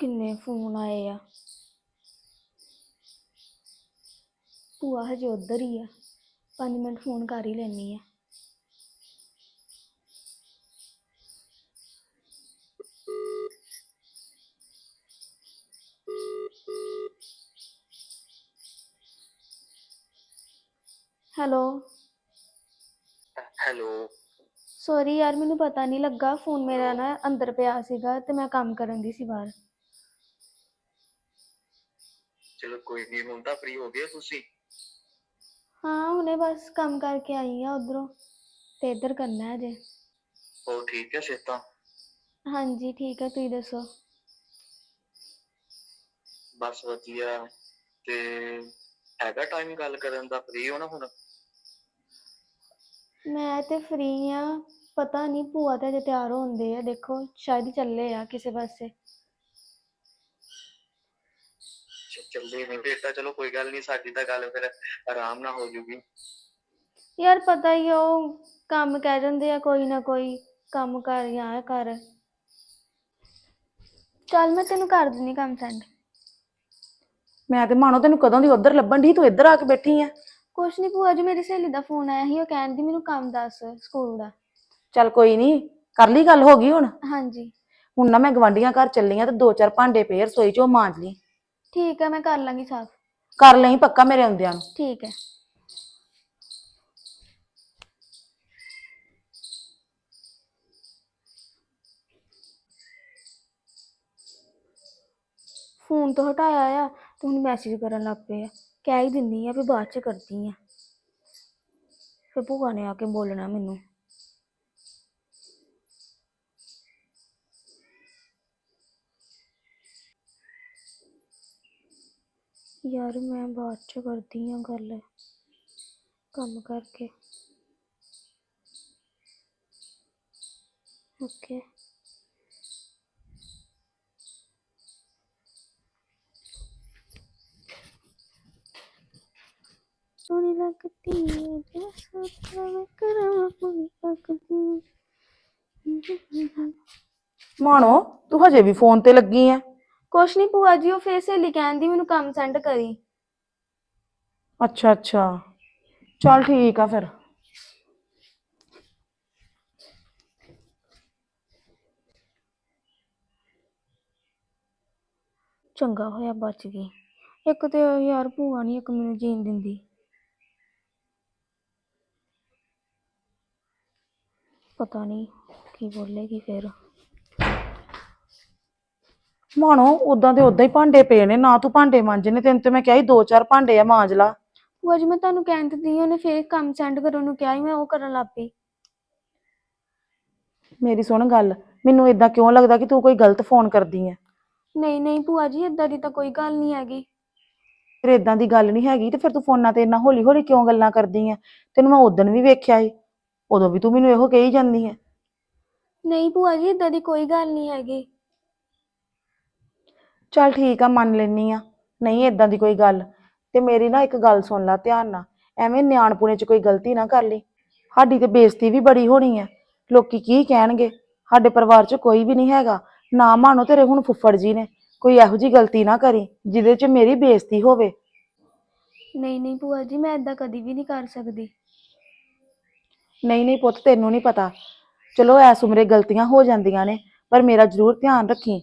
ਕਿੰਨੇ ਫੋਨ ਆਏ ਆ? ਭੂਆ ਹਜੇ ਉੱਧਰ ਹੀ ਆ। 5 ਮਿੰਟ ਫੋਨ ਕਰ ਹੀ ਲੈਣੀ ਆ। ਹੈਲੋ? ਹੈਲੋ। ਸੌਰੀ ਯਾਰ ਮੈਨੂੰ ਪਤਾ ਨਹੀਂ ਲੱਗਾ। ਫੋਨ ਮੇਰਾ ਨਾ ਅੰਦਰ ਪਿਆ ਸੀਗਾ ਤੇ ਮੈਂ ਕੰਮ ਕਰਨ ਦੀ ਸੀ ਬਾਹਰ। ਚਲੋ ਕੋਈ ਨਹੀਂ ਹੁਣ ਤਾਂ ਫ੍ਰੀ ਹੋ ਗਏ ਤੁਸੀਂ। ਹਾਂ ਹੁਣੇ ਬਸ ਕੰਮ ਕਰਕੇ ਆਈ ਆ ਉਧਰੋਂ। ਤੇ ਇੱਧਰ ਕਰਨਾ ਹੈ ਜੇ ਹੋਰ ਠੀਕ ਹੈ ਸੇਤਾ ਹਾਂਜੀ ਠੀਕ ਹੈ ਤੁਸੀਂ ਦੱਸੋ? ਬਸ ਵਧੀਆ। ਤੇ ਹੈਗਾ ਟਾਈਮ ਗੱਲ ਕਰਨ ਦਾ? ਫ੍ਰੀ ਹੋ ਨਾ ਹੁਣ? ਮੈਂ ਤੇ ਫ੍ਰੀ ਆ ਪਤਾ ਨਹੀਂ ਭੂਆ ਤੇ ਅਜੇ ਤਿਆਰ ਹੁੰਦੇ ਆ ਦੇਖੋ ਸ਼ਾਇਦ ਚੱਲੇ ਆ ਕਿਸੇ ਪਾਸੇ। ਚੱਲੇ ਨਹੀਂ ਫਿਰ ਤਾਂ ਚਲੋ ਕੋਈ ਗੱਲ ਨਹੀਂ ਸਾਡੀ ਤਾਂ ਗੱਲ ਫਿਰ ਆਰਾਮ ਨਾਲ ਹੋ ਜੂਗੀ। ਯਾਰ ਪਤਾ ਹੀ ਆ, ਉਹ ਕੰਮ ਕਹਿ ਜਾਂਦੇ ਆ ਕੋਈ ਨਾ ਕੋਈ ਕੰਮ ਕਰ ਜਾਂ ਇਹ ਕਰ। ਚੱਲ ਮੈਂ ਤੈਨੂੰ ਕਰ ਦਿੰਦੀ ਕੰਮ ਸੈਂਡ ਮੈਂ ਤੇ ਮਾਣੋ ਤੈਨੂੰ ਕਦੋਂ ਦੀ ਉਧਰ ਲੱਭਣ ਦੀ ਤੂੰ ਇੱਧਰ ਆ ਕੇ ਬੈਠੀ ਆ। ਕੁਛ ਨਹੀਂ ਭੂਆ ਜੀ ਮੇਰੀ ਸਹੇਲੀ ਦਾ ਫੋਨ ਆਇਆ ਸੀ ਉਹ ਕਹਿੰਦੀ ਮੈਨੂੰ ਕੰਮ ਦੱਸ ਸਕੂਲ ਦਾ। ਚੱਲ ਕੋਈ ਨਹੀਂ ਕਰ ਲਈ ਗੱਲ ਹੋ ਗਈ ਹੁਣ? ਹਾਂਜੀ। ਹੁਣ ਨਾ ਮੈਂ ਗਵਾਂਢੀਆਂ ਘਰ ਚੱਲੀ ਆ ਤੇ ਦੋ ਚਾਰ ਭਾਂਡੇ ਪਏ ਰਸੋਈ ਚੋਂ ਮਾਂਜ ਲਈ। ਠੀਕ ਹੈ ਮੈਂ ਕਰ ਲਾਂਗੀ ਸਾਫ਼। ਕਰ ਲਈ ਪੱਕਾ ਮੇਰੇ ਆਉਂਦਿਆਂ ਨੂੰ। ਠੀਕ ਹੈ ਫੋਨ ਤੋਂ ਹਟਾਇਆ ਆ ਤੇ ਹੁਣ ਮੈਸੇਜ ਕਰਨ ਲੱਗ ਪਏ ਆ। ਕਹਿ ਹੀ ਦਿੰਦੀ ਆ ਵੀ ਬਾਅਦ ਚ ਕਰਦੀ ਆ। ਫਿਰ ਭੂਆ ਨੇ ਆ ਕੇ ਬੋਲਣਾ ਮੈਨੂੰ। ਯਾਰ ਮੈਂ ਬਾਅਦ ਚ ਕਰਦੀ ਆ ਗੱਲ ਕੰਮ ਕਰਕੇ। ਓਕੇ ਸੋਹਣੀ ਲੱਗਦੀ ਏ ਤੇ ਸੋਚਾਂ ਮੈਂ ਕਰਾਂ ਪੂਰੀ ਲੱਗਦੀ ਮਾਣੋ ਤੂੰ ਹਜੇ ਵੀ ਫੋਨ ਤੇ ਲੱਗੀ ਆ ਕੁਛ ਨਹੀਂ ਭੂਆ ਜੀ ਉਹ ਫੇਰ ਸਹੇਲੀ ਕਹਿੰਦੀ ਮੈਨੂੰ ਕੰਮ ਸੈਂਡ ਕਰੀ। ਅੱਛਾ ਅੱਛਾ। ਚੱਲ ਠੀਕ ਆ ਫਿਰ। ਚੰਗਾ ਹੋਇਆ ਬਚ ਗਈ। ਇੱਕ ਤੇ ਯਾਰ ਭੂਆ ਨਹੀਂ ਇੱਕ ਮੈਨੂੰ ਜੀਣ ਦਿੰਦੀ। ਪਤਾ ਨਹੀਂ ਕੀ ਬੋਲੇਗੀ ਫਿਰ। ਮਾਣੋ ਉਦਾਂ ਦੇ ਉਦਾਂ ਹੀ ਭਾਂਡੇ ਪਏ ਨੇ ਨਾ ਤੂੰ ਭਾਂਡੇ ਮਾਂਜੇ ਨੇ ਤੈਨੂੰ ਤੇ ਮੈਂ ਕਿਹਾ ਸੀ ਦੋ ਚਾਰ ਭਾਂਡੇ ਆ ਮਾਂਜ ਲਾ। ਭੂਆ ਜੀ ਮੈਂ ਤੁਹਾਨੂੰ ਕਹਿਣ ਤੇ ਦੀ ਉਹਨੇ ਫੇਰ ਕੰਮ ਸੈਂਡ ਕਰਨ ਨੂੰ ਕਿਹਾ ਸੀ ਮੈਂ ਉਹ ਕਰਨ ਲੱਗ ਪਈ। ਮੇਰੀ ਸੁਣ ਗੱਲ ਮੈਨੂੰ ਇਦਾਂ ਕਿਉਂ ਲੱਗਦਾ ਕਿ ਤੂੰ ਕੋਈ ਗਲਤ ਫੋਨ ਕਰਦੀ ਆ ਨਹੀਂ ਨਹੀਂ ਭੂਆ ਜੀ ਏਦਾਂ ਦੀ ਤਾਂ ਕੋਈ ਗੱਲ ਨਹੀਂ ਹੈਗੀ। ਫਿਰ ਇਦਾਂ ਦੀ ਗੱਲ ਨਹੀਂ ਹੈਗੀ ਤੇ ਫਿਰ ਤੂੰ ਫੋਨਾਂ ਤੇ ਇੰਨਾ ਹੌਲੀ ਹੌਲੀ ਕਿਉਂ ਗੱਲਾਂ ਕਰਦੀ ਆ ਤੈਨੂੰ ਮੈਂ ਉਦੋਂ ਵੀ ਵੇਖਿਆ ਸੀ। ਉਦੋਂ ਵੀ ਤੂੰ ਮੈਨੂੰ ਇਹੋ ਕਹੀ ਜਾਂਦੀ ਆ ਨਹੀਂ ਭੂਆ ਜੀ ਏਦਾਂ ਦੀ ਕੋਈ ਗੱਲ ਨਹੀਂ ਹੈਗੀ। ਚੱਲ ਠੀਕ ਆ ਮੰਨ ਲੈਨੀ ਆ। ਨਹੀਂ ਇਦਾਂ ਦੀ ਕੋਈ ਗੱਲ। ਤੇ ਮੇਰੀ ਨਾ ਇੱਕ ਗੱਲ ਸੁਣ ਲੈ ਧਿਆਨ ਨਾਲ। ਐਵੇਂ ਨਿਆਣਪੁਣੇ 'ਚ ਕੋਈ ਗਲਤੀ ਨਾ ਕਰ ਲਈ। ਸਾਡੀ ਤੇ ਬੇਇੱਜ਼ਤੀ ਵੀ ਬੜੀ ਹੋਣੀ ਆ ਲੋਕੀ ਕੀ ਕਹਿਣਗੇ? ਸਾਡੇ ਪਰਿਵਾਰ 'ਚ ਕੋਈ ਵੀ ਨਹੀਂ ਹੈਗਾ। ਨਾ ਮਾਨੋ ਤੇਰੇ ਹੁਣ ਫੁੱਫੜ ਜੀ ਨੇ। ਕੋਈ ਇਹੋ ਜੀ ਗਲਤੀ ਨਾ ਕਰੀ ਜਿਹਦੇ 'ਚ ਮੇਰੀ ਬੇਇੱਜ਼ਤੀ ਹੋਵੇ। ਨਹੀਂ ਨਹੀਂ ਭੂਆ ਜੀ ਮੈਂ ਏਦਾਂ ਕਦੀ ਵੀ ਨਹੀਂ ਕਰ ਸਕਦੀ। ਨਹੀਂ ਨਹੀਂ ਪੁੱਤ ਤੈਨੂੰ ਨਹੀਂ ਪਤਾ। ਚਲੋ ਐਸ ਉਮਰੇ ਗਲਤੀਆਂ ਹੋ ਜਾਂਦੀਆਂ ਨੇ ਪਰ ਮੇਰਾ ਜ਼ਰੂਰ ਧਿਆਨ ਰੱਖੀ।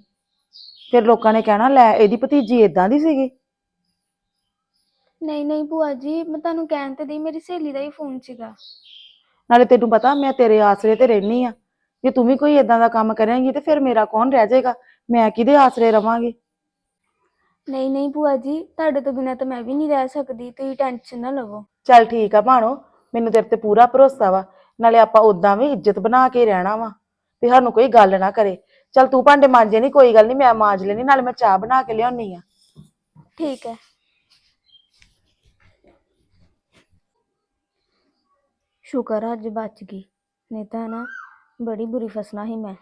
ਫਿਰ ਲੋਕਾਂ ਨੇ ਕਹਿਣਾ ਲੈ ਇਹਦੀ ਭਤੀਜੀ ਇਦਾਂ ਦੀ ਸੀਗੀ। ਨਹੀਂ ਨਹੀਂ ਭੂਆ ਜੀ ਮੈਂ ਤੁਹਾਨੂੰ ਕਹਿਣ ਤੇ ਦੀ ਮੇਰੀ ਸਹੇਲੀ ਦਾ ਹੀ ਫੋਨ ਸੀਗਾ। ਨਾਲੇ ਤੈਨੂੰ ਪਤਾ ਮੈਂ ਤੇਰੇ ਆਸਰੇ ਤੇ ਰਹਿਨੀ ਆ। ਜੇ ਤੂੰ ਵੀ ਕੋਈ ਇਦਾਂ ਦਾ ਕੰਮ ਕਰੇਂਗੀ ਤੇ ਫਿਰ ਮੇਰਾ ਕੌਣ ਰਹਿ ਜਾਏਗਾ? ਮੈਂ ਕਿਹਦੇ ਆਸਰੇ ਰਵਾਂਗੀ? ਨਹੀਂ ਨਹੀਂ ਭੂਆ ਜੀ ਤੁਹਾਡੇ ਤੋਂ ਬਿਨਾਂ ਤਾਂ ਮੈਂ ਵੀ ਨਹੀਂ ਰਹਿ ਸਕਦੀ ਤੁਸੀਂ ਟੈਨਸ਼ਨ ਨਾ ਲਵੋ। ਚੱਲ ਠੀਕ ਆ ਭਾਣੋ। ਮੈਨੂੰ ਤੇਰੇ ਤੇ ਪੂਰਾ ਭਰੋਸਾ ਵਾ। ਨਾਲੇ ਆਪਾਂ ਉਦਾਂ ਵੀ ਇੱਜ਼ਤ ਬਣਾ ਕੇ ਰਹਿਣਾ ਵਾ ਵੀ ਸਾਨੂੰ ਕੋਈ ਗੱਲ ਨਾ ਕਰੇ। ਚੱਲ ਤੂੰ ਭਾਂਡੇ ਮਾਂਜੇ ਨਹੀਂ ਕੋਈ ਗੱਲ ਨਹੀਂ ਮੈਂ ਮਾਂਜ ਲੈਣੀ ਨਾਲੇ ਮੈਂ ਚਾਹ ਬਣਾ ਕੇ ਲਿਆਉਣੀ ਆ। ਠੀਕ ਹੈ ਸ਼ੁਕਰ ਆ, ਅੱਜ ਬਚ ਗਈ। ਨਹੀਂ ਤਾਂ ਨਾ ਬੜੀ ਬੁਰੀ ਫਸਣਾ ਸੀ ਮੈਂ।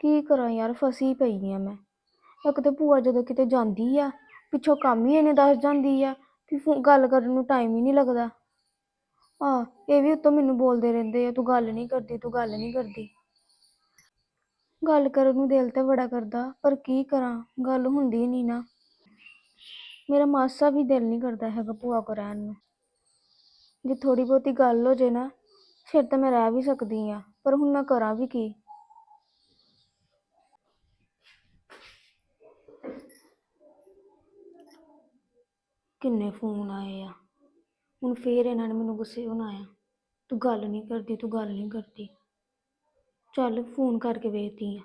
ਕੀ ਕਰਾਂ ਯਾਰ, ਫਸੀ ਪਈ ਆ ਮੈਂ। ਇੱਕ ਤੇ ਭੂਆ ਜਦੋਂ ਕਿਤੇ ਜਾਂਦੀ ਆ, ਪਿੱਛੋਂ ਕੰਮ ਹੀ ਇਹਨੇ ਦੱਸ ਜਾਂਦੀ ਆ। ਕਿ ਫੋ- ਗੱਲ ਕਰਨ ਨੂੰ ਟਾਈਮ ਹੀ ਨਹੀਂ ਲੱਗਦਾ। ਆ ਇਹ ਵੀ ਉੱਤੋਂ ਮੈਨੂੰ ਬੋਲਦੇ ਰਹਿੰਦੇ ਆ, ਤੂੰ ਗੱਲ ਨਹੀਂ ਕਰਦੀ, ਤੂੰ ਗੱਲ ਨਹੀਂ ਕਰਦੀ। ਗੱਲ ਕਰਨ ਨੂੰ ਦਿਲ ਤੇ ਬੜਾ ਕਰਦਾ, ਪਰ ਕੀ ਕਰਾਂ, ਗੱਲ ਹੁੰਦੀ ਨਹੀਂ ਨਾ। ਮੇਰਾ ਮਾਸਾ ਵੀ ਦਿਲ ਨਹੀਂ ਕਰਦਾ ਹੈਗਾ ਭੂਆ ਕੋ ਰਹਿਣ ਨੂੰ। ਜੇ ਥੋੜੀ ਬਹੁਤੀ ਗੱਲ ਹੋ ਜੇ ਨਾ, ਫਿਰ ਤਾਂ ਮੈਂ ਰਹਿ ਵੀ ਸਕਦੀ ਆ, ਪਰ ਹੁਣ ਮੈਂ ਕਰਾਂ ਵੀ ਕੀ? ਕਿੰਨੇ ਫੋਨ ਆਏ ਆ। ਹੁਣ ਫੇਰ ਇਹਨਾਂ ਨੇ ਮੈਨੂੰ ਗੁੱਸੇ ਹੋਣਾ ਆ। ਤੂੰ ਗੱਲ ਨਹੀਂ ਕਰਦੀ, ਤੂੰ ਗੱਲ ਨਹੀਂ ਕਰਦੀ। ਚੱਲ ਫੋਨ ਕਰਕੇ ਵੇਖਦੀ ਆ।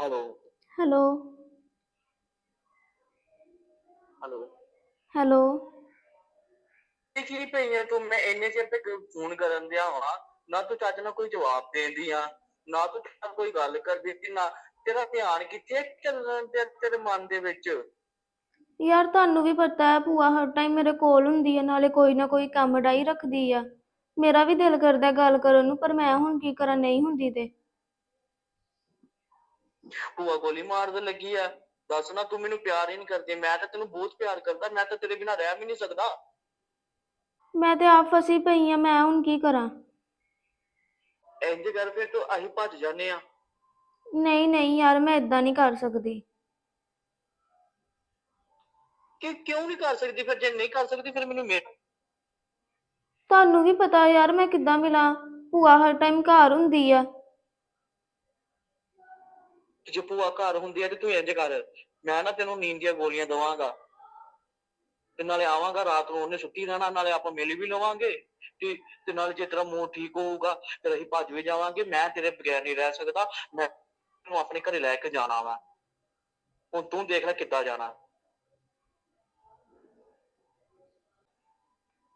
ਹੈਲੋ ਹੈਲੋ ਹੈਲੋ ਹੈਲੋ ਦੇਖ ਲਈ ਪਈ ਆ ਤੂੰ ਮੈਂ ਇੰਨੇ ਚਿਰ ਤੱਕ ਫੋਨ ਕਰਨ ਦਿਆ ਹਾਂ ਨਾ ਤੂੰ ਚੱਜ ਨਾਲ ਕੋਈ ਜਵਾਬ ਦੇਂਦੀ ਆ ਨਾ ਤੂੰ ਚੱਜ ਨਾਲ ਕੋਈ ਗੱਲ ਕਰਦੀ ਸੀ ਨਾ ਤੇਰਾ ਧਿਆਨ ਕਿੱਥੇ ਹੈ ਚੱਲਣ ਤੇ ਤੇਰੇ ਮਨ ਦੇ ਵਿੱਚ? ਯਾਰ ਤੁਹਾਨੂੰ ਵੀ ਪਤਾ ਹੈ ਭੂਆ ਹਰ ਟਾਈਮ ਮੇਰੇ ਕੋਲ ਹੁੰਦੀ ਹੈ ਨਾਲੇ ਕੋਈ ਨਾ ਕੋਈ ਕੰਮ ਡਾਈ ਰੱਖਦੀ ਆ। ਮੇਰਾ ਵੀ ਦਿਲ ਕਰਦਾ ਗੱਲ ਕਰਨ ਨੂੰ ਪਰ ਮੈਂ ਹੁਣ ਕੀ ਕਰਾਂ ਨਹੀਂ ਹੁੰਦੀ ਤੇ। ਭੂਆ ਗੋਲੀ ਮਾਰਨ ਲੱਗੀ ਆ। ਦੱਸ ਨਾ ਤੂੰ ਮੈਨੂੰ ਪਿਆਰ ਹੀ ਨਹੀਂ ਕਰਦੀ। ਮੈਂ ਤਾਂ ਤੈਨੂੰ ਬਹੁਤ ਪਿਆਰ ਕਰਦਾ। ਮੈਂ ਤਾਂ ਤੇਰੇ ਬਿਨਾਂ ਰਹਿ ਵੀ ਨਹੀਂ ਸਕਦਾ। ਮੈਂ ਤੇ ਆਪ ਫਸੀ ਪਈ ਆ। ਮੈਂ ਹੁਣ ਕੀ ਕਰਾਂ? ਇੰਜ ਕਰ ਫਿਰ ਤੂੰ ਅਸੀਂ ਭੱਜ ਜਾਂਦੇ ਆ। ਨਹੀਂ ਨਹੀਂ ਯਾਰ ਮੈਂ ਇਦਾਂ ਨਹੀਂ ਕਰ ਸਕਦੀ। ਕਿ ਕਿਉਂ ਨਹੀਂ ਕਰ ਸਕਦੀ? ਫਿਰ ਜੇ ਨਹੀਂ ਕਰ ਸਕਦੀ ਫਿਰ ਮੈਨੂੰ ਮਿਲ। ਤੁਹਾਨੂੰ ਵੀ ਪਤਾ ਯਾਰ ਮੈਂ ਕਿੱਦਾਂ ਮਿਲਾਂ? ਭੂਆ ਹਰ ਟਾਈਮ ਘਰ ਹੁੰਦੀ ਆ। ਜੇ ਭੂਆ ਘਰ ਹੁੰਦੀ ਆ ਤੇ ਤੂੰ ਇੰਜ ਕਰ, ਮੈਂ ਨਾ ਤੈਨੂੰ ਨੀਂਦ ਦੀਆਂ ਗੋਲੀਆਂ ਦਵਾਂਗਾ। ਤੇ ਨਾਲੇ ਆਵਾਂਗਾ, ਰਾਤ ਨੂੰ ਉਹਨੇ ਸੁੱਤੀ ਰਹਿਣਾ, ਨਾਲੇ ਆਪਾਂ ਮਿਲ ਵੀ ਲਵਾਂਗੇ। ਤੇ ਤੇ ਨਾਲੇ ਜੇ ਤੇਰਾ ਮੂਡ ਠੀਕ ਹੋਊਗਾ ਤੇ ਅਸੀਂ ਭੱਜ ਵੀ ਜਾਵਾਂਗੇ। ਮੈਂ ਤੇਰੇ ਬਗੈਰ ਨਹੀਂ ਰਹਿ ਸਕਦਾ, ਮੈਂ ਤੈਨੂੰ ਆਪਣੇ ਘਰੇ ਲੈ ਕੇ ਜਾਣਾ ਵਾ। ਹੁਣ ਤੂੰ ਦੇਖ ਲੈ ਕਿੱਦਾਂ ਜਾਣਾ।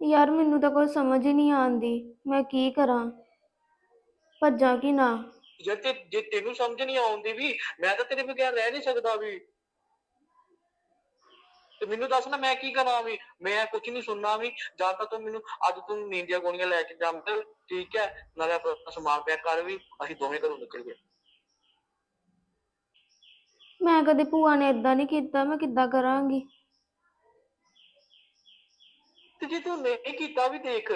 ਯਾਰ ਮੈਨੂੰ ਤਾਂ ਕੋਈ ਸਮਝ ਹੀ ਨਹੀਂ ਆਉਂਦੀ, ਮੈਂ ਕੀ ਕਰਾਂ? ਭੱਜਾਂ ਕਿ ਨਾ? ਜੇ ਤੇ, ਜੇ ਤੈਨੂੰ ਸਮਝ ਨਹੀਂ ਆਉਂਦੀ ਵੀ, ਮੈਂ ਤਾਂ ਤੇਰੇ ਬਗੈਰ ਰਹਿ ਨਹੀਂ ਸਕਦਾ ਵੀ। ਤੇ ਮੈਨੂੰ ਦੱਸ ਨਾ, ਮੈਂ ਕੀ ਕਰਾਂ ਵੀ? ਮੈਂ ਕੁਝ ਨਹੀਂ ਸੁਣਨਾ ਵੀ। ਜਾਂ ਤਾਂ ਤੂੰ ਮੈਨੂੰ, ਅੱਜ ਤੂੰ ਨੀਂਦ ਦੀਆਂ ਗੋਲੀਆਂ ਲੈ ਕੇ ਜਾਂਦਾ ਠੀਕ ਹੈ? ਨਾਲੇ ਆਪਣਾ ਸਮਾਨ ਪੈਕ ਕਰ ਵੀ, ਅਸੀਂ ਦੋਵੇਂ ਘਰੋਂ ਨਿਕਲ ਗਏ। ਮੈਂ ਕਦੇ ਭੂਆ ਨੇ ਇਦਾਂ ਨਹੀਂ ਕੀਤਾ, ਮੈਂ ਕਿੱਦਾਂ ਕਰਾਂਗੀ? ਤੇ ਜੇ ਤੂੰ ਨਹੀਂ ਕੀਤਾ ਵੀ ਦੇਖ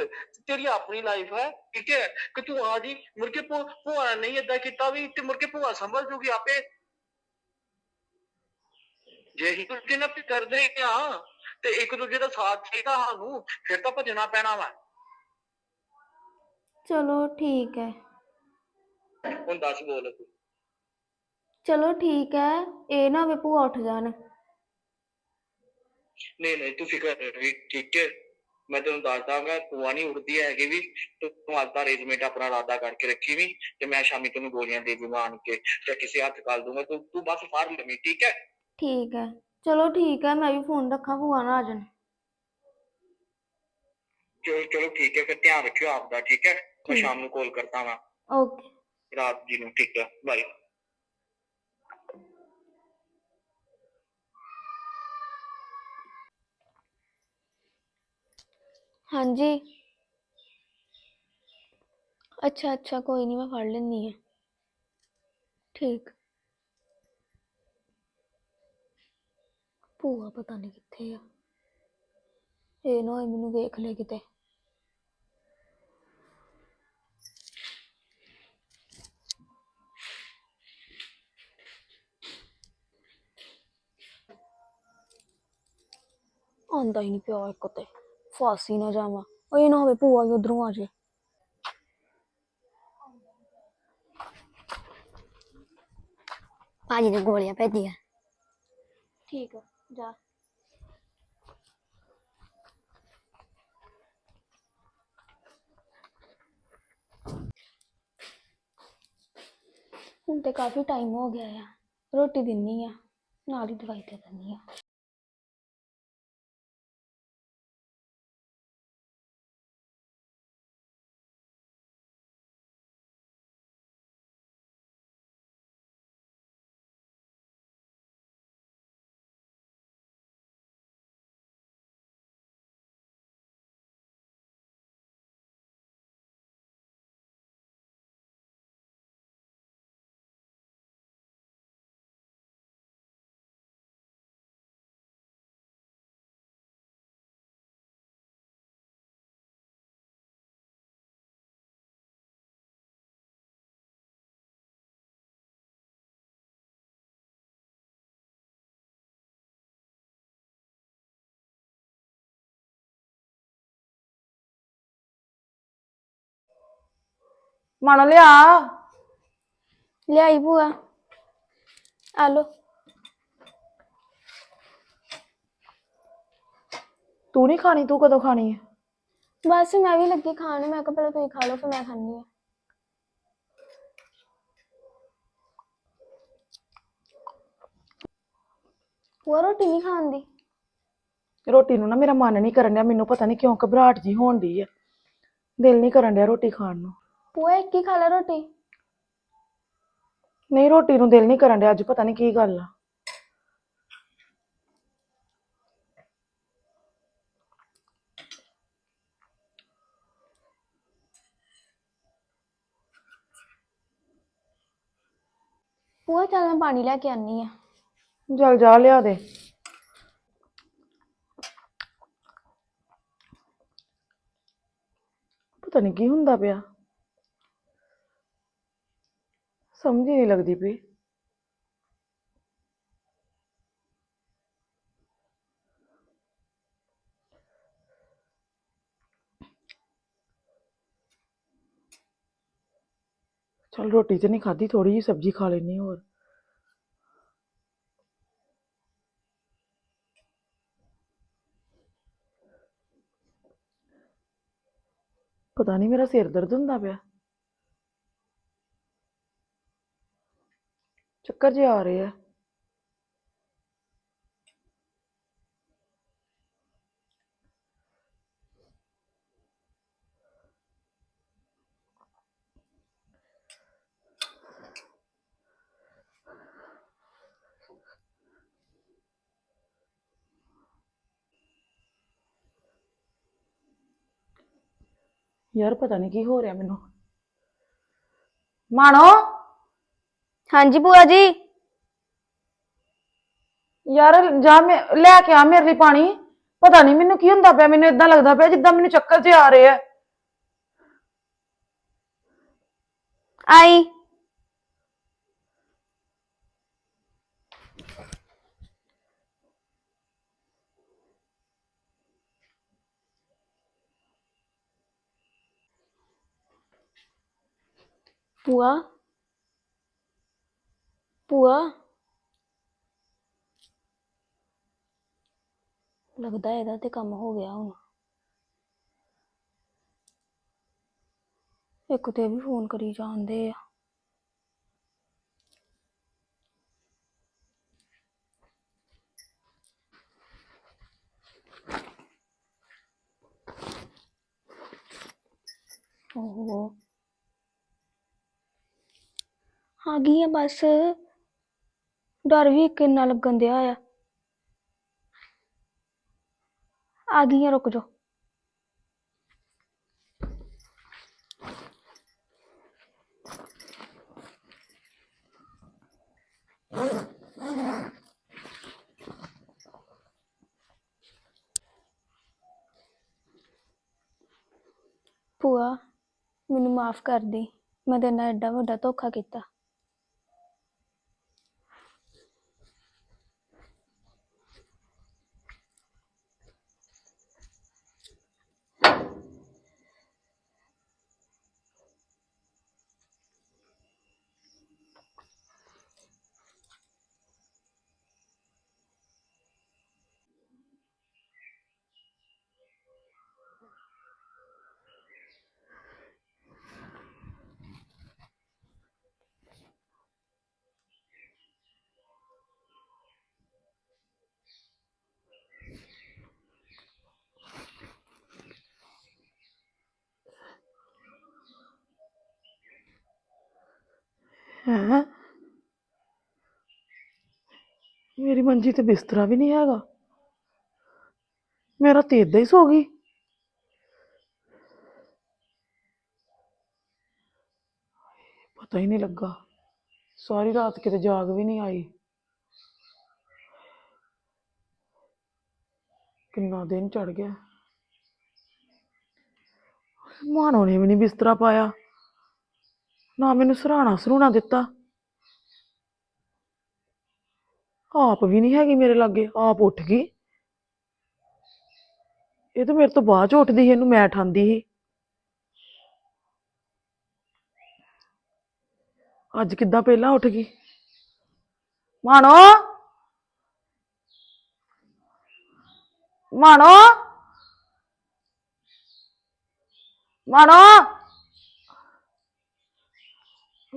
ਤੇਰੀ ਆਪਣੀ ਲਾਈਫ ਹੈ ਠੀਕ ਹੈ? ਕਿ ਤੂੰ ਆ ਜੀ ਮੁੜ ਕੇ ਭੂਆ ਨੇ ਨਹੀਂ ਏਦਾਂ ਕੀਤਾ ਵੀ ਤੇ ਮੁੜ ਕੇ ਭੂਆ ਸੰਭਲ ਜੂਗੀ ਆਪੇ। ਜੇ ਅਸੀਂ ਦੂਜੇ ਨਾਲ ਵੀ ਕਰਦੇ ਆ ਤੇ ਇੱਕ ਦੂਜੇ ਦਾ ਸਾਥ ਚਾਹੀਦਾ ਸਾਨੂੰ ਫਿਰ ਤਾਂ ਭੱਜਣਾ ਪੈਣਾ ਵਾ। ਚਲੋ ਠੀਕ ਹੈ। ਹੁਣ ਦੱਸ ਬੋਲ ਤੂੰ। ਚਲੋ ਠੀਕ ਹੈ ਇਹ ਨਾ ਹੋਵੇ ਭੂਆ ਉੱਠ ਜਾਣ। ਨਹੀਂ ਨਹੀਂ ਤੂੰ ਫਿਕਰ ਨਾ ਕਰੀ ਠੀਕ ਹੈ? ਮੈਂ ਤੈਨੂੰ ਦੱਸਦਾ ਮੈਂ ਭੂਆ ਨਹੀਂ ਉੱਠਦੀ ਹੈਗੀ ਵੀ ਤੂੰ ਤੂੰ ਅੱਜ ਦਾ ਅਰੇਂਜਮੈਂਟ ਆਪਣਾ ਇਰਾਦਾ ਕਰਕੇ ਰੱਖੀ ਵੀ ਤੇ ਮੈਂ ਸ਼ਾਮੀ ਤੈਨੂੰ ਗੋਲੀਆਂ ਦੇ ਦੂੰਗਾ ਆਣ ਕੇ ਤੇ ਕਿਸੇ ਹੱਥ ਕਰ ਦੂੰਗਾ ਤੂੰ ਤੂੰ ਬਸ ਫੜ ਲਵੀਂ ਠੀਕ ਹੈ? ਠੀਕ ਹੈ। ਚਲੋ ਠੀਕ ਹੈ ਮੈਂ ਵੀ ਫੋਨ ਰੱਖਾਂ ਭੂਆ ਨਾ ਆ ਜਾਣ। ਚਲੋ ਚਲੋ ਠੀਕ ਹੈ ਫਿਰ ਧਿਆਨ ਰੱਖਿਓ ਆਪਦਾ ਠੀਕ ਹੈ? ਮੈਂ। ਸ਼ਾਮ ਨੂੰ ਕਾਲ ਕਰਦਾ ਵਾਂ। ਓਕੇ ਰਾਤ ਜੀ ਨੂੰ ਠੀਕ ਹੈ ਬਾਏ ਹਾਂਜੀ। ਅੱਛਾ ਅੱਛਾ, ਕੋਈ ਨਹੀਂ ਮੈਂ ਫੜ ਲੈਂਦੀ ਆ ਠੀਕ। ਭੂਆ ਪਤਾ ਨਹੀਂ ਕਿੱਥੇ ਆ। ਇਹ ਨਾ ਹੋਏ ਮੈਨੂੰ ਵੇਖ ਲੈ ਕਿਤੇ। ਆਉਂਦਾ ਹੀ ਨਹੀਂ ਪਿਆ ਇੱਕ ਤੇ। ਫਾਸੀ ਨਾ ਜਾਵਾਂ। ਉਹ ਇਹ ਨਾ ਹੋਵੇ ਭੂਆ ਹੀ ਉਧਰੋਂ ਆ ਜੇ। ਭਾਜੀ ਨੇ ਗੋਲੀਆਂ ਭੇਜੀਆਂ। ਠੀਕ ਆ ਜਾ। ਹੁਣ ਤੇ ਕਾਫੀ ਟਾਈਮ ਹੋ ਗਿਆ ਆ। ਰੋਟੀ ਦਿੰਨੀ ਆ ਨਾਲ ਹੀ ਦਵਾਈ ਦੇ ਦਿੰਨੀ ਆ। ਮਣ ਲਿਆ। ਲਿਆਈ ਭੂਆ। ਆ ਲੋ ਤੂੰ ਨਹੀਂ ਖਾਣੀ ਤੂੰ ਕਦੋਂ ਖਾਣੀ ਹੈ ਬਸ ਮੈਂ ਵੀ ਲੱਗੀ ਖਾਣ ਮੈਂ ਕਿਹਾ ਪਹਿਲਾਂ ਤੁਸੀਂ ਖਾ ਲਓ ਫਿਰ ਮੈਂ ਖਾਣੀ ਆ। ਭੂਆ ਰੋਟੀ ਨਹੀਂ ਖਾਂਦੀ ਰੋਟੀ ਨੂੰ ਨਾ ਮੇਰਾ ਮਨ ਨਹੀਂ ਕਰਨ ਡਿਆ ਮੈਨੂੰ ਪਤਾ ਨਹੀਂ ਕਿਉਂ ਘਬਰਾਹਟ ਜੀ ਹੋਣ ਡਈ ਆ। ਦਿਲ ਨਹੀਂ ਕਰਨ ਡਿਆ ਰੋਟੀ ਖਾਣ ਨੂੰ। ਭੂਆ ਇੱਕ ਹੀ ਖਾ ਲੈ ਰੋਟੀ। ਨਹੀਂ ਰੋਟੀ ਨੂੰ ਦਿਲ ਨਹੀਂ ਕਰਨ ਡਿਆ ਅੱਜ ਪਤਾ ਨਹੀਂ ਕੀ ਗੱਲ ਆ। ਭੂਆ ਚੱਲ ਮੈਂ ਪਾਣੀ ਲੈ ਕੇ ਆਨੀ ਆ ਜਲ ਜਾ ਲਿਆ ਦੇ। ਪਤਾ ਨਹੀਂ ਕੀ ਹੁੰਦਾ ਪਿਆ। ਸਮਝ ਹੀ ਨਹੀਂ ਲੱਗਦੀ ਪਈ। ਚਲ ਰੋਟੀ ਤੇ ਨਹੀਂ ਖਾਧੀ ਥੋੜੀ ਜਿਹੀ ਸਬਜ਼ੀ ਖਾ ਲੈਣੀ ਹੋਰ। ਪਤਾ ਨਹੀਂ ਮੇਰਾ ਸਿਰ ਦਰਦ ਹੁੰਦਾ ਪਿਆ। ਚੱਕਰ ਜੇ ਆ ਰਹੇ। ਆ ਯਾਰ ਪਤਾ ਨਹੀਂ ਕੀ ਹੋ ਰਿਹਾ ਮੈਨੂੰ। ਮਾਣੋ ਹਾਂਜੀ ਭੂਆ ਜੀ। ਯਾਰ ਜਾ ਮੈਂ ਲੈ ਕੇ ਆ ਮੇਰੇ ਲਈ ਪਾਣੀ। ਪਤਾ ਨਹੀਂ ਮੈਨੂੰ ਕੀ ਹੁੰਦਾ ਪਿਆ ਮੈਨੂੰ ਇਦਾਂ ਲੱਗਦਾ ਪਿਆ ਜਿੱਦਾਂ ਮੈਨੂੰ ਚੱਕਰ ਜਿਹੇ ਆ ਰਹੇ ਆ। ਆਈ। ਭੂਆ ਭੂਆ। ਲੱਗਦਾ ਇਹਦਾ ਤੇ ਕੰਮ ਹੋ ਗਿਆ ਹੁਣ। ਇੱਕ ਤੇ ਵੀ ਫੋਨ ਕਰੀ ਜਾਂਦੇ ਆ। ਓਹੋ। ਆ ਗਈ ਆ ਬਸ। ਡਰ ਵੀ ਕਿੰਨਾ ਲੱਗਣ ਦਿਆ ਆ। ਆ ਗਈਆਂ ਰੁਕ ਜਾ ਭੂਆ, ਮੈਨੂੰ ਮਾਫ ਕਰ ਦੇ। ਮੈਂ ਤੇਰੇ ਨਾਲ ਐਡਾ ਵੱਡਾ ਧੋਖਾ ਕੀਤਾ। ਹੈ? ਮੇਰੀ ਮੰਜੀ ਤੇ ਬਿਸਤਰਾ ਵੀ ਨਹੀਂ ਹੈਗਾ। ਮੇਰਾ ਤੇ ਏਦਾਂ ਹੀ ਸੋ ਗਈ। ਪਤਾ ਹੀ ਨਹੀਂ ਲੱਗਾ। ਸਾਰੀ ਰਾਤ ਕਿਤੇ ਜਾਗ ਵੀ ਨਹੀਂ ਆਈ। ਕਿੰਨਾ ਦਿਨ ਚੜ ਗਿਆ। ਮਾਨੋ ਨੇ ਵੀ ਨਹੀਂ ਬਿਸਤਰਾ ਪਾਇਆ। ਨਾ ਮੈਨੂੰ ਸਰਾਣਾ ਸਰੂਣਾ ਦਿੱਤਾ। ਆਪ ਵੀ ਨਹੀਂ ਹੈਗੀ ਮੇਰੇ ਲਾਗੇ, ਆਪ ਉੱਠ ਗਈ। ਇਹ ਤਾਂ ਮੇਰੇ ਤੋਂ ਬਾਅਦ ਚ ਉੱਠਦੀ ਸੀ, ਇਹਨੂੰ ਮੈਂ ਠਾਂਦੀ ਸੀ। ਅੱਜ ਕਿੱਦਾਂ ਪਹਿਲਾਂ ਉੱਠ ਗਈ? ਮਾਣੋ! ਮਾਣੋ! ਮਾਣੋ!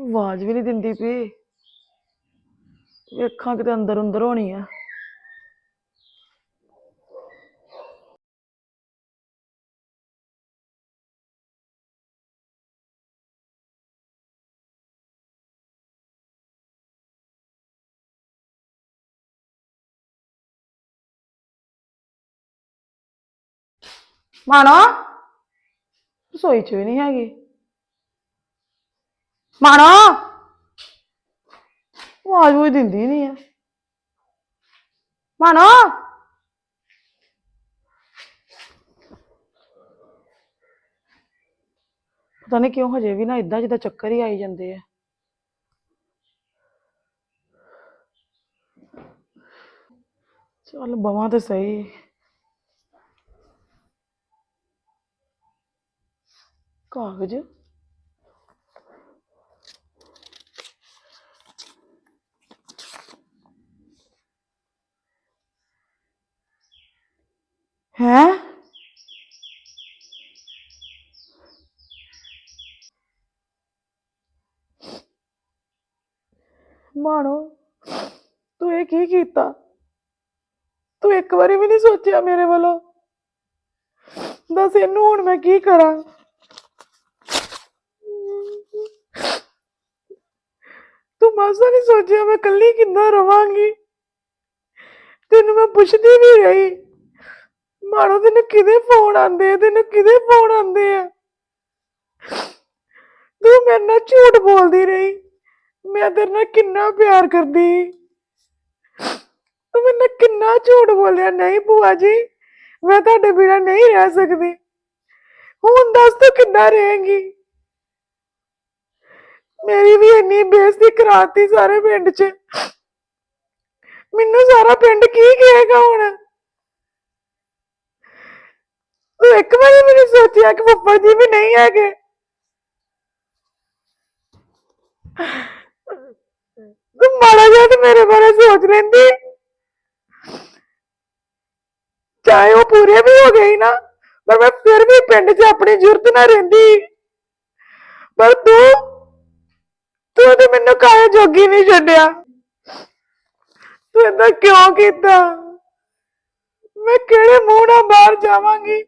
ਆਵਾਜ਼ ਵੀ ਨਹੀਂ ਦਿੰਦੀ ਪਈ। ਵੇਖਾਂ ਕਿਤੇ ਅੰਦਰ ਅੰਦਰ ਹੋਣੀ ਆ। ਮਾਣੋ ਰਸੋਈ ਚ ਵੀ ਨਹੀਂ ਹੈਗੀ? ਮਾਣੋ ਆਵਾਜ਼ ਵੀ ਦਿੰਦੀ ਨਹੀਂ ਆ। ਮਾਣੋ ਪਤਾ ਨਹੀਂ ਕਿਉਂ ਹਜੇ ਵੀ ਨਾ ਇਦਾਂ ਜਿੱਦਾਂ ਚੱਕਰ ਹੀ ਆਈ ਜਾਂਦੇ ਆ। ਚੱਲ ਬਵਾਂ ਤੇ ਸਹੀ। ਕਾਗਜ਼ ਹੈ ਮਾਣੋ, ਤੂੰ ਇਹ ਕੀ ਕੀਤਾ? ਤੂੰ ਇੱਕ ਵਾਰੀ ਵੀ ਨਹੀਂ ਸੋਚਿਆ ਮੇਰੇ ਵੱਲੋਂ? ਦੱਸ ਇਹਨੂੰ ਹੁਣ ਮੈਂ ਕੀ ਕਰਾਂ? ਤੂੰ ਮਾਸਾ ਨਹੀਂ ਸੋਚਿਆ ਮੈਂ ਕੱਲੀ ਕਿੰਨਾ ਰਵਾਂਗੀ? ਤੈਨੂੰ ਮੈਂ ਪੁੱਛਦੀ ਵੀ ਰਹੀ। ਮਾਣੋ, ਤੈਨੂੰ ਕਿਹਦੇ ਫੋਨ ਆਉਂਦੇ ਤੈਨੂੰ ਕਿਹਦੇ ਫੋਨ ਆਉਂਦੇ ਆ? ਤੂੰ ਮੇਰੇ ਨਾਲ ਝੂਠ ਬੋਲਦੀ ਰਹੀ। ਮੈਂ ਤੇਰੇ ਨਾਲ ਕਿੰਨਾ ਪਿਆਰ ਕਰਦੀ। ਤੂੰ ਮੇਰੇ ਕਿੰਨਾ ਝੂਠ ਬੋਲਿਆ, ਨਹੀਂ ਭੂਆ ਜੀ? ਮੈਂ ਤੁਹਾਡੇ ਬਿਨਾਂ ਨਹੀਂ ਰਹਿ ਸਕਦੀ। ਹੁਣ ਦੱਸ ਤੂੰ ਕਿੱਦਾਂ ਰਹੇਂਗੀ? ਮੇਰੀ ਵੀ ਇੰਨੀ ਬੇਇੱਜ਼ਤੀ ਕਰਾਤੀ ਸਾਰੇ ਪਿੰਡ 'ਚ। ਮੈਨੂੰ ਸਾਰਾ ਪਿੰਡ ਕੀ ਕਹੇਗਾ ਹੁਣ? ਤੂੰ ਇੱਕ ਵਾਰੀ ਮੈਨੂੰ ਸੋਚਿਆ ਕਿ ਪਪਾ ਜੀ ਵੀ ਨਹੀਂ ਹੈਗੇ ਤੂੰ ਮਾੜਾ ਜਿਹਾ ਤੇ ਮੇਰੇ ਬਾਰੇ ਸੋਚ ਲੈਂਦੀ। ਚਾਹੇ ਉਹ ਪੂਰੇ ਵੀ ਹੋ ਗਏ ਨਾ, ਪਰ ਮੈਂ ਫਿਰ ਵੀ ਪਿੰਡ 'ਚ ਆਪਣੀ ਜ਼ਰੂਰਤ ਨਾ ਰਹਿੰਦੀ। ਪਰ ਤੂੰ ਤੂੰ ਤੇ ਮੈਨੂੰ ਕਾਹੇ ਜੋਗੀ ਨਹੀਂ ਛੱਡਿਆ। ਤੂੰ ਏਦਾਂ ਕਿਉਂ ਕੀਤਾ? ਮੈਂ ਕਿਹੜੇ ਮੂੰਹ ਨਾਲ ਬਾਹਰ ਜਾਵਾਂਗੀ?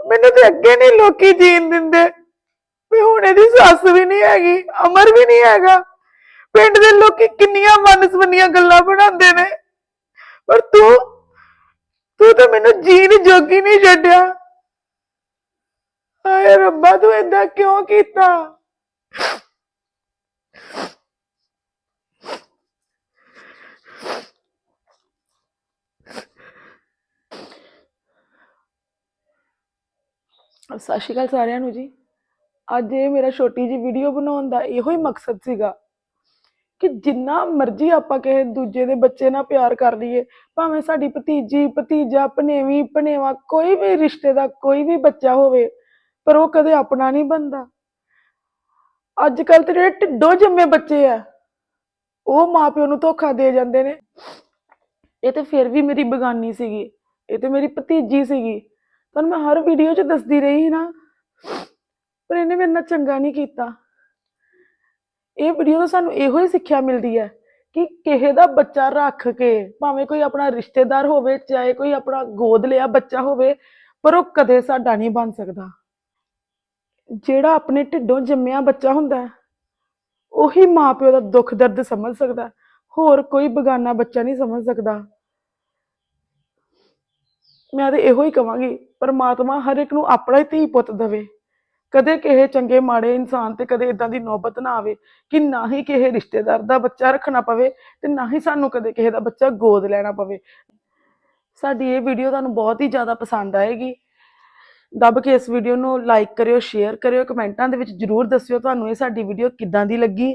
ਮੈਨੂੰ ਤੇ ਅੱਗੇ ਨਹੀਂ ਲੋਕੀ ਜੀਣ ਦਿੰਦੇ। ਵੀ ਹੁਣ ਇਹਦੀ ਸੱਸ ਵੀ ਨਹੀਂ ਹੈਗੀ, ਅਮਰ ਵੀ ਨਹੀਂ ਹੈਗਾ। ਪਿੰਡ ਦੇ ਲੋਕੀ ਕਿੰਨੀਆਂ ਮਨਸਵੰਨੀਆਂ ਗੱਲਾਂ ਬਣਾਉਂਦੇ ਨੇ। ਪਰ ਤੂੰ ਤੂੰ ਤਾਂ ਮੈਨੂੰ ਜੀਣ ਜੋਗੀ ਨਹੀਂ ਛੱਡਿਆ। ਹਾਏ ਰੱਬਾ, ਤੂੰ ਏਦਾਂ ਕਿਉਂ ਕੀਤਾ? ਸਤਿ ਸ਼੍ਰੀ ਅਕਾਲ ਸਾਰਿਆਂ ਨੂੰ ਜੀ। ਅੱਜ ਇਹ ਮੇਰਾ ਛੋਟੀ ਜੀ ਵੀਡੀਓ ਬਣਾਉਣ ਦਾ ਇਹੋ ਹੀ ਮਕਸਦ ਸੀਗਾ ਕਿ ਜਿੰਨਾ ਮਰਜ਼ੀ ਆਪਾਂ ਕਿਸੇ ਦੂਜੇ ਦੇ ਬੱਚੇ ਨਾਲ ਪਿਆਰ ਕਰ ਲਈਏ, ਭਾਵੇਂ ਸਾਡੀ ਭਤੀਜੀ, ਭਤੀਜਾ ਭਨੇਵੀ ਭਨੇਵਾ ਕੋਈ ਵੀ ਰਿਸ਼ਤੇ ਦਾ ਕੋਈ ਵੀ ਬੱਚਾ ਹੋਵੇ, ਪਰ ਉਹ ਕਦੇ ਆਪਣਾ ਨਹੀਂ ਬਣਦਾ। ਅੱਜ ਕੱਲ ਤੇ ਜਿਹੜੇ ਢਿੱਡੋ ਜੰਮੇ ਬੱਚੇ ਆ, ਉਹ ਮਾਪਿਓ ਨੂੰ ਧੋਖਾ ਦੇ ਜਾਂਦੇ ਨੇ। ਇਹ ਤੇ ਫਿਰ ਵੀ ਮੇਰੀ ਬਗਾਨੀ ਸੀਗੀ, ਇਹ ਤੇ ਮੇਰੀ ਭਤੀਜੀ ਸੀਗੀ। ਤੁਹਾਨੂੰ ਮੈਂ ਹਰ ਵੀਡੀਓ 'ਚ ਦੱਸਦੀ ਰਹੀ ਸੀ ਨਾ, ਪਰ ਇਹਨੇ ਮੇਰੇ ਨਾਲ ਚੰਗਾ ਨਹੀਂ ਕੀਤਾ। ਇਹ ਵੀਡੀਓ ਤੋਂ ਸਾਨੂੰ ਇਹੋ ਹੀ ਸਿੱਖਿਆ ਮਿਲਦੀ ਹੈ ਕਿ ਕਿਸੇ ਦਾ ਬੱਚਾ ਰੱਖ ਕੇ ਭਾਵੇਂ ਕੋਈ ਆਪਣਾ ਰਿਸ਼ਤੇਦਾਰ ਹੋਵੇ ਚਾਹੇ ਕੋਈ ਆਪਣਾ ਗੋਦ ਲਿਆ ਬੱਚਾ ਹੋਵੇ ਪਰ ਉਹ ਕਦੇ ਸਾਡਾ ਨਹੀਂ ਬਣ ਸਕਦਾ। ਜਿਹੜਾ ਆਪਣੇ ਢਿੱਡੋਂ ਜੰਮਿਆ ਬੱਚਾ ਹੁੰਦਾ ਹੈ, ਉਹੀ ਮਾਪਿਓ ਦਾ ਦੁੱਖ ਦਰਦ ਸਮਝ ਸਕਦਾ ਹੋਰ ਕੋਈ ਬਗਾਨਾ ਬੱਚਾ ਨਹੀਂ ਸਮਝ ਸਕਦਾ। ਮੈਂ ਤਾਂ ਇਹੋ ਹੀ ਕਵਾਂਗੀ ਪਰਮਾਤਮਾ ਹਰ ਇੱਕ ਨੂੰ ਆਪਣਾ ਹੀ ਧੀ ਪੁੱਤ ਦੇਵੇ। ਕਦੇ ਕਿਸੇ ਚੰਗੇ ਮਾੜੇ ਇਨਸਾਨ ਤੇ ਕਦੇ ਇਦਾਂ ਦੀ ਨੌਬਤ ਨਾ ਆਵੇ ਕਿ ਨਾ ਹੀ ਕਿਸੇ ਰਿਸ਼ਤੇਦਾਰ ਦਾ ਬੱਚਾ ਰੱਖਣਾ ਪਵੇ ਤੇ ਨਾ ਹੀ ਸਾਨੂੰ ਕਦੇ ਕਿਸੇ ਦਾ ਬੱਚਾ ਗੋਦ ਲੈਣਾ ਪਵੇ। ਸਾਡੀ ਇਹ ਵੀਡੀਓ ਤੁਹਾਨੂੰ ਬਹੁਤ ਹੀ ਜ਼ਿਆਦਾ ਪਸੰਦ ਆਏਗੀ। ਦੱਬ ਕੇ ਇਸ ਵੀਡੀਓ ਨੂੰ ਲਾਈਕ ਕਰਿਓ ਸ਼ੇਅਰ ਕਰਿਓ, ਕਮੈਂਟਾਂ ਦੇ ਵਿੱਚ ਜਰੂਰ ਦੱਸਿਓ ਤੁਹਾਨੂੰ ਇਹ ਸਾਡੀ ਵੀਡੀਓ ਕਿੱਦਾਂ ਦੀ ਲੱਗੀ।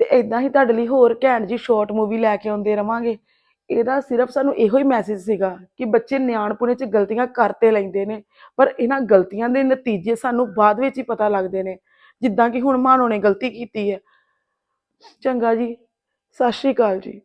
ਤੇ ਇਦਾਂ ਹੀ ਤੁਹਾਡੇ ਲਈ ਹੋਰ ਘੈਂਟ ਜੀ ਸ਼ਾਰਟ ਮੂਵੀ ਲੈ ਕੇ ਆਉਂਦੇ ਰਵਾਂਗੇ। ਇਹਦਾ ਸਿਰਫ ਸਾਨੂੰ ਇਹੋ ਹੀ ਮੈਸੇਜ ਸੀਗਾ ਕਿ ਬੱਚੇ ਨਿਆਣਪੁਣੇ 'ਚ ਗਲਤੀਆਂ ਕਰਤੇ ਲੈਂਦੇ ਨੇ, ਪਰ ਇਹਨਾਂ ਗਲਤੀਆਂ ਦੇ ਨਤੀਜੇ ਸਾਨੂੰ ਬਾਅਦ ਵਿੱਚ ਹੀ ਪਤਾ ਲੱਗਦੇ ਨੇ, ਜਿੱਦਾਂ ਕਿ ਹੁਣ ਮਾਨੋ ਨੇ ਗਲਤੀ ਕੀਤੀ ਹੈ। ਚੰਗਾ ਜੀ, ਸਤਿ ਸ਼੍ਰੀ ਅਕਾਲ ਜੀ।